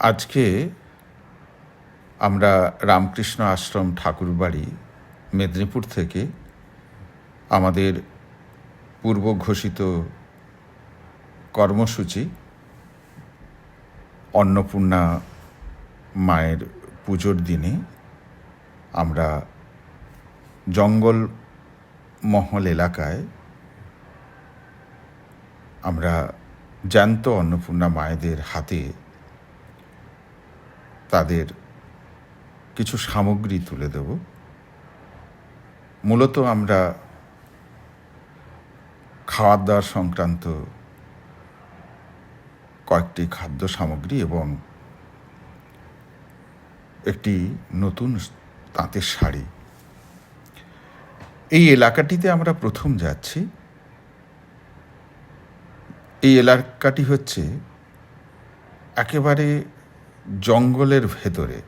আজকে আমরা রামকৃষ্ণ আশ্রম ঠাকুরবাড়ি, মেদিনীপুর থেকে আমাদের পূর্ব ঘোষিত কর্মসূচি অন্নপূর্ণা মায়ের পুজোর দিনে আমরা জঙ্গল মহল এলাকায় আমরা জ্যান্ত অন্নপূর্ণা মায়েদের হাতে তাদের কিছু সামগ্রী তুলে দেব। মূলত আমরা খাওয়ার দাওয়ার সংক্রান্ত কয়েকটি খাদ্য সামগ্রী এবং একটি নতুন তাঁতের শাড়ি। এই এলাকাটিতে আমরা প্রথম যাচ্ছি। এই এলাকাটি হচ্ছে একেবারে জঙ্গলের ভেতরে।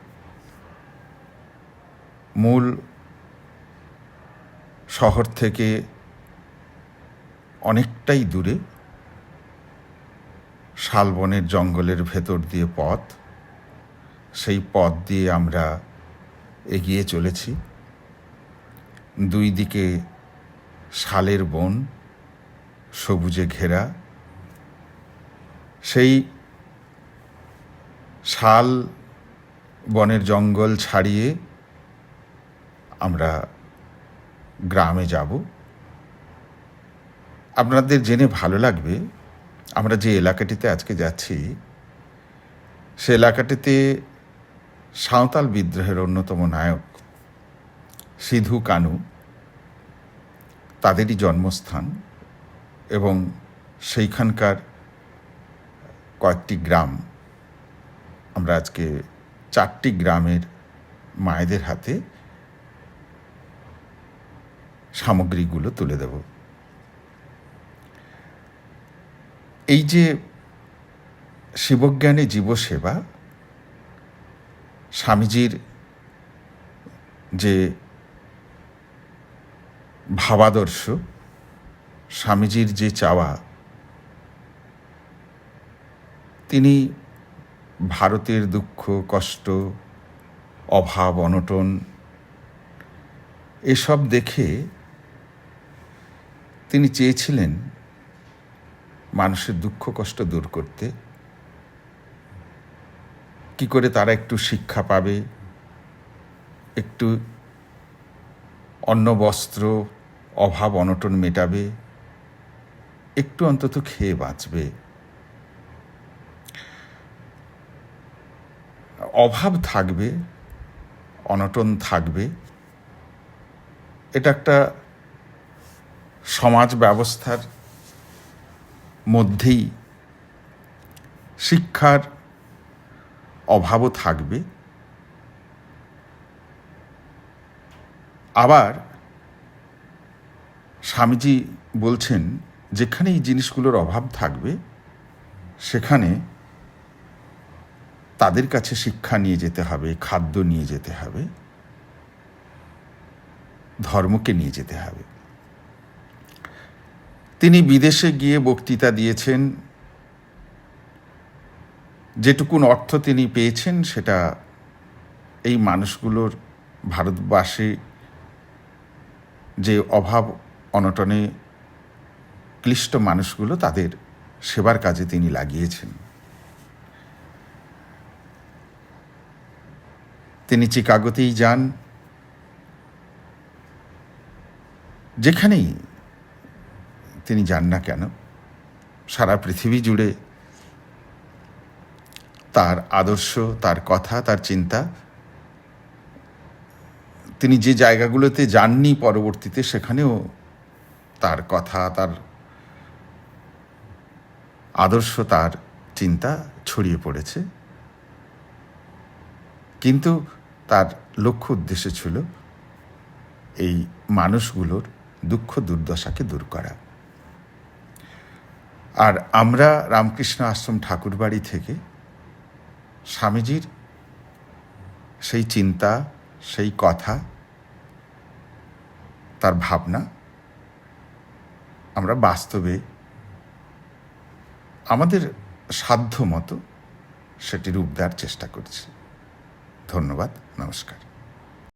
মূল শহর থেকে অনেকটাই দূরে শালবনের জঙ্গলের ভেতর দিয়ে পথ। সেই পথ দিয়ে আমরা এগিয়ে চলেছি। দুই দিকে শালের বন, সবুজে ঘেরা। সেই শাল বনের জঙ্গল ছাড়িয়ে আমরা গ্রামে যাব। আপনাদের জেনে ভালো লাগবে, আমরা যে এলাকাটিতে আজকে যাচ্ছি, সে এলাকাটিতে সাঁওতাল বিদ্রোহের অন্যতম নায়ক সিধু কানু, তাদেরই জন্মস্থান এবং সেইখানকার কয়েকটি গ্রাম। আমরা আজকে চারটি গ্রামের মায়েদের হাতে সামগ্রীগুলো তুলে দেব। এই যে শিবজ্ঞানী জীবসেবা, স্বামীজির যে ভাবাদর্শ, স্বামীজির যে চাওয়া, তিনি ভারতের দুঃখ, কষ্ট, অভাব, অনটন, এসব দেখে তিনি চেয়েছিলেন মানুষের দুঃখ, কষ্ট দূর করতে। কি করে তারা একটু শিক্ষা পাবে, একটু অন্ন, বস্ত্র, অভাব, অনটন মেটাবে, একটু অন্তত খেয়ে বাঁচবে। অভাব থাকবে, অনটন থাকবে। এটা একটা সমাজ ব্যবস্থার মধ্যেই শিক্ষার অভাবও থাকবে। আবার স্বামীজি বলছেন, যেখানে এই জিনিসগুলোর অভাব থাকবে, সেখানে তাদের কাছে শিক্ষা নিয়ে যেতে হবে, খাদ্য নিয়ে যেতে হবে, ধর্মকে নিয়ে যেতে হবে। তিনি বিদেশে গিয়ে বক্তৃতা দিয়েছেন। যেটুকুন অর্থ তিনি পেয়েছেন, সেটা এই মানুষগুলোর ভারতবাসী যে অভাব অনটনে ক্লিষ্ট মানুষগুলো, তাদের সেবার কাজে তিনি লাগিয়েছেন। তিনি চিকাগোতেই যান। যেখানেই তিনি যান না কেন, সারা পৃথিবী জুড়ে তার আদর্শ, তার কথা, তার চিন্তা, তিনি যে জায়গাগুলোতে যাননি পরবর্তীতে, সেখানেও তার কথা, তার আদর্শ, তার চিন্তা ছড়িয়ে পড়েছে। কিন্তু তার লক্ষ্য উদ্দেশ্য ছিল এই মানুষগুলোর দুঃখ দুর্দশাকে দূর করা। আর আমরা রামকৃষ্ণ আশ্রম ঠাকুরবাড়ি থেকে স্বামীজির সেই চিন্তা, সেই কথা, তার ভাবনা আমরা বাস্তবে আমাদের সাধ্য মতো সেটি রূপ দেওয়ার চেষ্টা করছি। ধন্যবাদ। নমস্কার